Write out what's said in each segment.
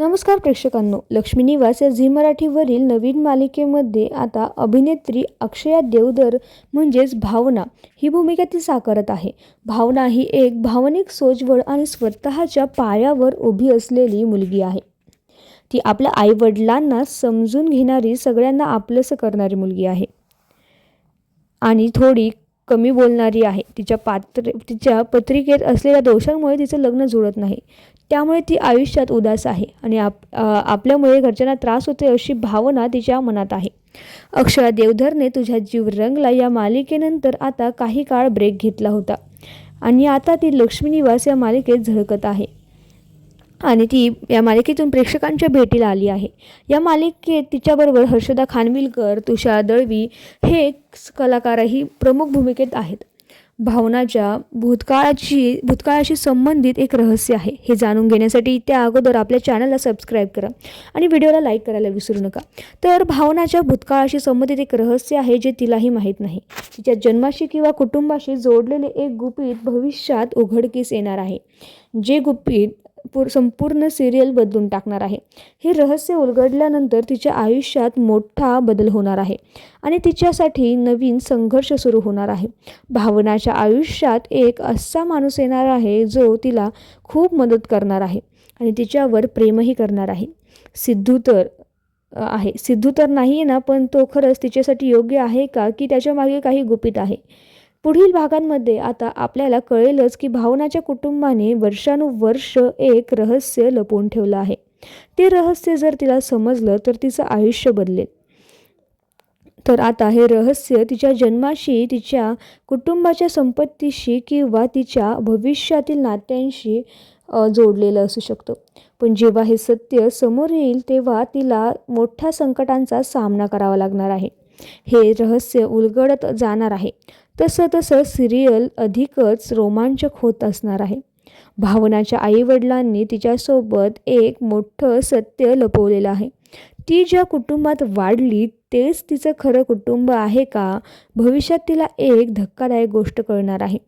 नमस्कार प्रेक्षकांनो लक्ष्मी निवास या झी मराठीवरील नवीन मालिकेमध्ये आता अभिनेत्री अक्षया देवधर म्हणजेच भावना ही भूमिका ती साकारत आहे. भावना ही एक भावनिक सोजवळ आणि स्वतःच्या पायावर उभी असलेली मुलगी आहे. ती आपल्या आईवडिलांना समजून घेणारी सगळ्यांना आपलंसं करणारी मुलगी आहे. आणि थोडी कमी बोलणारी आहे. तिच्या पात्र तिच्या पत्रिकेत असलेल्या दोषांमुळे तिचं लग्न जुळत नाही. त्यामुळे ती आयुष्यात उदास आहे आणि आप आपल्यामुळे घरच्यांना त्रास होते अशी भावना तिच्या मनात आहे. अक्षरा देवधरने तुझ्या जीव रंगला या मालिकेनंतर आता काही काळ ब्रेक घेतला होता. आणि आता ती लक्ष्मी निवास या मालिकेत झळकत आहे. आणि ती या मालिकेतून प्रेक्षकांच्या भेटीला आली आहे. या मालिकेत तिच्याबरोबर हर्षदा खानविलकर तुषार दळवी हे कलाकारही प्रमुख भूमिकेत आहेत. भावनाच्या भूतकाळाची भूतकाळाशी संबंधित एक रहस्य आहे. हे जाणून घेण्यासाठी त्या अगोदर आपल्या चॅनलला सबस्क्राईब करा आणि व्हिडिओला लाईक करायला विसरू नका. तर भावनाच्या भूतकाळाशी संबंधित एक रहस्य आहे जे तिलाही माहीत नाही. तिच्या जन्माशी किंवा कुटुंबाशी जोडलेले एक गुपित भविष्यात उघडकीस येणार आहे. जे गुपित पूर संपूर्ण सिरियल बदलून टाकणार आहे. हे रहस्य उलगडल्यानंतर तिच्या आयुष्यात मोठा बदल होणार आहे आणि तिच्यासाठी नवीन संघर्ष सुरू होणार आहे. भावनाच्या आयुष्यात एक असा माणूस येणार आहे जो तिला खूप मदत करणार आहे आणि तिच्यावर प्रेमही करणार आहे. सिद्धू तर आहे. सिद्धू तर नाही आहे ना पण तो खरंच तिच्यासाठी योग्य आहे का की त्याच्यामागे काही गुपित आहे? पुढील भागांमध्ये आता आपल्याला कळेलच की भावनाच्या कुटुंबाने वर्षानुवर्ष एक रहस्य लपवून ठेवलं आहे. ते रहस्य जर तिला समजलं तर तिचं आयुष्य बदलेल. तर आता हे रहस्य तिच्या जन्माशी तिच्या कुटुंबाच्या संपत्तीशी किंवा तिच्या भविष्यातील नात्यांशी जोडलेलं असू शकतं. पण जेव्हा हे सत्य समोर येईल तेव्हा तिला मोठ्या संकटांचा सामना करावा लागणार आहे. हे रहस्य उलगडत जाणार आहे. तसं तसं सिरियल अधिकच रोमांचक होत असणार आहे. भावनाच्या आईवडिलांनी तिच्यासोबत एक मोठं सत्य लपवलेलं आहे. ती ज्या कुटुंबात वाढली तेच तिचं खरं कुटुंब आहे का? भविष्यात तिला एक धक्कादायक गोष्ट कळणार आहे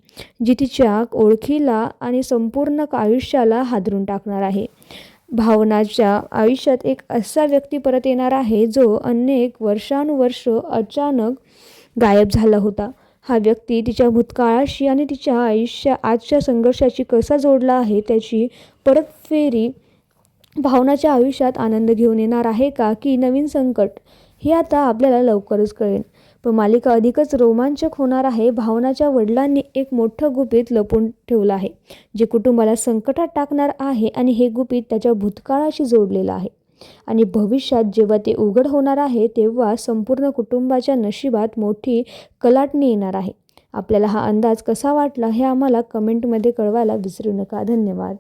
जी तिच्या ओळखीला आणि संपूर्ण आयुष्याला हादरून टाकणार आहे. भावनाच्या आयुष्यात एक असा व्यक्ती परत येणार आहे जो अनेक वर्षानुवर्ष अचानक गायब झाला होता. हा व्यक्ती तिच्या भूतकाळाशी आणि तिच्या आयुष्या आजच्या संघर्षाशी कसा जोडला आहे त्याची परतफेरी भावनाच्या आयुष्यात आनंद घेऊन येणार आहे का की नवीन संकट? हे आता आपल्याला लवकरच कळेल. पण मालिका अधिकच रोमांचक होणार आहे. भावनाच्या वडिलांनी एक मोठं गुपित लपून ठेवलं आहे जे कुटुंबाला संकटात टाकणार आहे आणि हे गुपित त्याच्या भूतकाळाशी जोडलेलं आहे. आणि भविष्यात जेव्हा ते उघड होणार आहे तेव्हा संपूर्ण कुटुंबाच्या नशिबात मोठी कलाटणी येणार आहे. आपल्याला हा अंदाज कसा वाटला हे आम्हाला कमेंटमध्ये कळवायला विसरू नका. धन्यवाद.